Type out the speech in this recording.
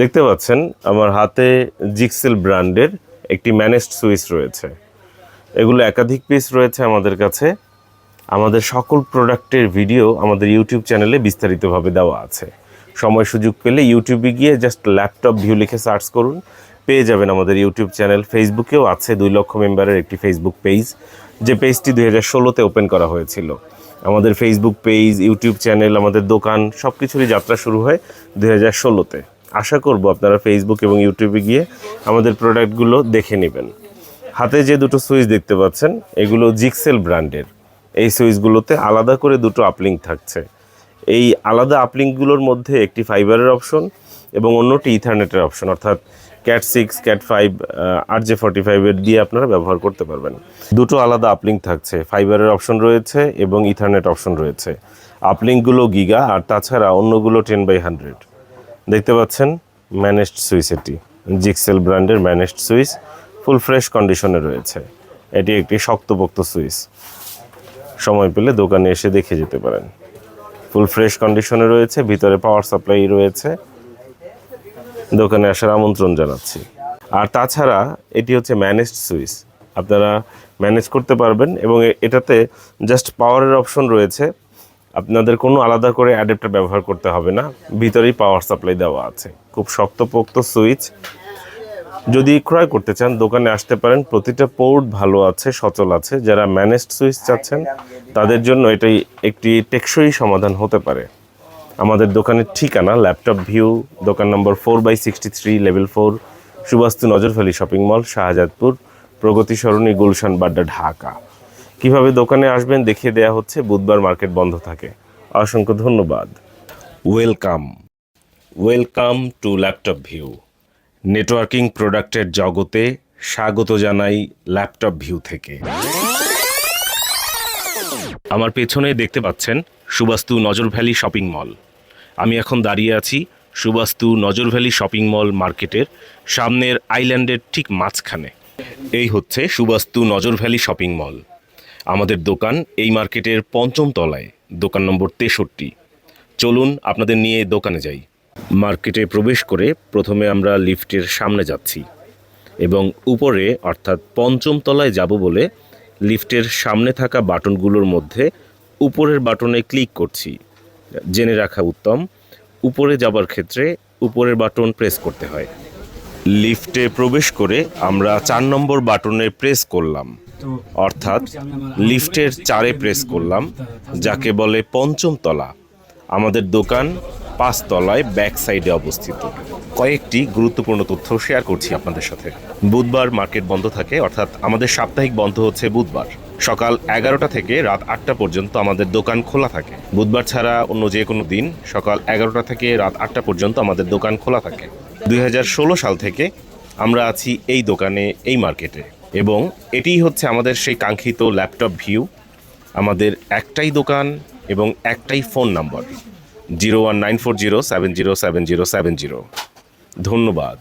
দেখতে পাচ্ছেন, আমার হাতে জিক্সেল ব্র্যান্ডের একটি ম্যানেজড সুইচ রয়েছে। এগুলো একাধিক পিস রয়েছে আমাদের কাছে। আমাদের সকল প্রোডাক্টের ভিডিও আমাদের ইউটিউব চ্যানেলে বিস্তারিতভাবে দেওয়া আছে। সময় সুযোগ পেলে ইউটিউবে গিয়ে জাস্ট ল্যাপটপ ভিউ লিখে সার্চ করুন। পেয়ে যাবেন আমাদের ইউটিউব চ্যানেল ফেসবুকেও আছে দুই লক্ষ মেম্বারের একটি ফেসবুক পেজ যে পেজটি দুই হাজার ষোলোতে ওপেন করা হয়েছিল। আমাদের ফেসবুক পেজ ইউটিউব চ্যানেল আমাদের দোকান সব কিছুরই যাত্রা শুরু হয় দুই হাজার ষোলোতে। আশা করব আপনারা ফেসবুক এবং ইউটিউবে গিয়ে আমাদের প্রোডাক্টগুলো দেখে নেবেন। হাতে যে দুটো সুইচ দেখতে পাচ্ছেন, এগুলো জিক্সেল ব্র্যান্ডের এই সুইচগুলোতে আলাদা করে দুটো আপলিং থাকছে। এই আলাদা আপলিংগুলোর মধ্যে একটি ফাইবারের অপশন এবং অন্যটি ইথারনেটের অপশন অর্থাৎ cat six cat five R J forty ফাইভের দিয়ে আপনারা ব্যবহার করতে পারবেন। দুটো আলাদা আপলিং থাকছে ফাইবারের অপশন রয়েছে এবং ইথারনেট অপশন রয়েছে। আপলিংগুলো গিগা আর তাছাড়া অন্যগুলো টেন বাই হান্ড্রেড দেখতে পাচ্ছেন ম্যানেজড সুইচ এটি। জিক্সেল ব্র্যান্ডের ম্যানেজড সুইচ, ফুল ফ্রেশ কন্ডিশনে রয়েছে। এটি একটি শক্তপোক্ত সুইচ। সময় পেলে দোকানে এসে দেখে যেতে পারেন। ফুল ফ্রেশ কন্ডিশনে রয়েছে, ভিতরে পাওয়ার সাপ্লাই রয়েছে। দোকানে আসার আমন্ত্রণ জানাচ্ছি। আর তাছাড়া এটি হচ্ছে ম্যানেজড সুইচ। আপনারা ম্যানেজ করতে পারবেন এবং এটাতে জাস্ট পাওয়ারের অপশন রয়েছে। আপনাদের কোনো আলাদা করে অ্যাডাপ্টার ব্যবহার করতে হবে না। ভিতরেই পাওয়ার সাপ্লাই দেওয়া আছে। খুব শক্তপোক্ত সুইচ যদি ক্রয় করতে চান, দোকানে আসতে পারেন। প্রতিটা পোর্ট ভালো আছে, সচল আছে। যারা ম্যানেজড সুইচ চাচ্ছেন, তাদের জন্য এটাই একটি টেকসই সমাধান হতে পারে। আমাদের দোকানের ঠিকানা ল্যাপটপ ভিউ দোকান নম্বর four by sixty three level four Subastu Nazar Valley shopping mall Shahjadpur, Pragati Sarani, Gulshan, Badda, Dhaka. কীভাবে দোকানে আসবেন দেখিয়ে দেয়া হচ্ছে বুধবার মার্কেট বন্ধ থাকে। অসংখ্য ধন্যবাদ। Welcome. Welcome to laptop view. Networking প্রোডাক্টের জগতে স্বাগত জানাই ল্যাপটপ ভিউ থেকে। আমার পেছনে দেখতে পাচ্ছেন সুবাস্তু নজর ভ্যালি শপিং মল। আমি এখন দাঁড়িয়ে আছি সুবাস্তু নজর ভ্যালি শপিং মল মার্কেটের সামনের আইল্যান্ডের ঠিক মাঝখানে। এই হচ্ছে সুবাস্তু নজর ভ্যালি শপিং মল। আমাদের দোকান এই মার্কেটের পঞ্চম তলায়, দোকান নম্বর তেষট্টি। চলুন আপনাদের নিয়ে দোকানে যাই। মার্কেটে প্রবেশ করে প্রথমে আমরা লিফটের সামনে যাচ্ছি এবং উপরে, অর্থাৎ পঞ্চম তলায় যাব বলে লিফটের সামনে থাকা বাটনগুলোর মধ্যে উপরের বাটনে ক্লিক করছি। জেনে রাখা উত্তম, উপরে যাবার ক্ষেত্রে উপরের বাটন প্রেস করতে হয়। লিফটে প্রবেশ করে আমরা চার নম্বর বাটনে প্রেস করলাম। অর্থাৎ লিফটের চারে প্রেস করলাম, যাকে বলে পঞ্চম তলা। আমাদের দোকান পাঁচতলায় ব্যাক সাইডে অবস্থিত। কয়েকটি গুরুত্বপূর্ণ তথ্য শেয়ার করছি আপনাদের সাথে। বুধবার মার্কেট বন্ধ থাকে, অর্থাৎ আমাদের সাপ্তাহিক বন্ধ হচ্ছে বুধবার। সকাল এগারোটা থেকে রাত আটটা পর্যন্ত আমাদের দোকান খোলা থাকে। বুধবার ছাড়া অন্য যে কোনো দিন সকাল এগারোটা থেকে রাত আটটা পর্যন্ত আমাদের দোকান খোলা থাকে। দুই হাজার ষোলো সাল থেকে আমরা আছি এই দোকানে, এই মার্কেটে। এবং এটিই হচ্ছে আমাদের সেই কাঙ্ক্ষিত ল্যাপটপ ভিউ, আমাদের একটাই দোকান এবং একটাই phone number, zero one nine four zero seven zero seven zero seven zero. ধন্যবাদ।